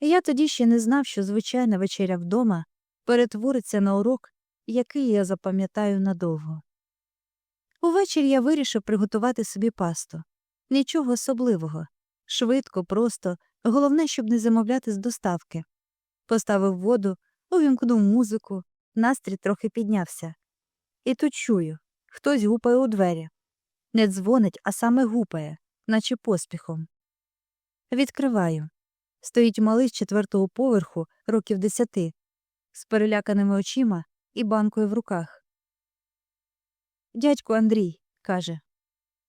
Я тоді ще не знав, що звичайна вечеря вдома перетвориться на урок, який я запам'ятаю надовго. Увечері я вирішив приготувати собі пасту. Нічого особливого. Швидко, просто, головне, щоб не замовляти з доставки. Поставив воду, увімкнув музику, настрій трохи піднявся. І тут чую хтось гупає у двері. Не дзвонить, а саме гупає, наче поспіхом. Відкриваю. Стоїть малий з четвертого поверху, років десяти, з переляканими очима і банкою в руках. Дядьку Андрій, каже,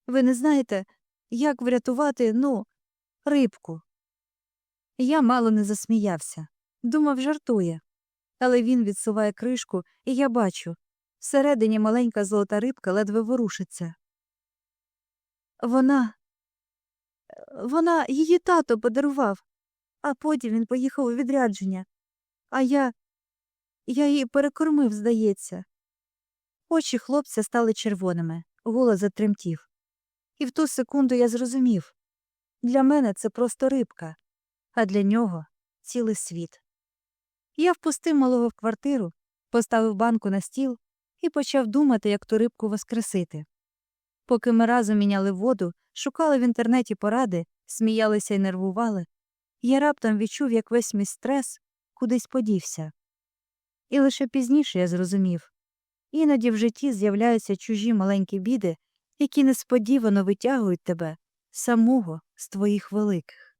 ви не знаєте, як врятувати, ну, рибку. Я мало не засміявся. Думав, жартує. Але він відсуває кришку, і я бачу всередині маленька золота рибка ледве ворушиться. Вона. Вона її тато подарував, а потім він поїхав у відрядження. А я. Я її перекормив, здається. Очі хлопця стали червоними, голос затремтів. І в ту секунду я зрозумів для мене це просто рибка, а для нього цілий світ. Я впустив малого в квартиру, поставив банку на стіл і почав думати, як ту рибку воскресити. Поки ми разом міняли воду, шукали в інтернеті поради, сміялися і нервували, я раптом відчув, як весь мій стрес кудись подівся. І лише пізніше я зрозумів іноді в житті з'являються чужі маленькі біди, які несподівано витягують тебе самого з твоїх великих.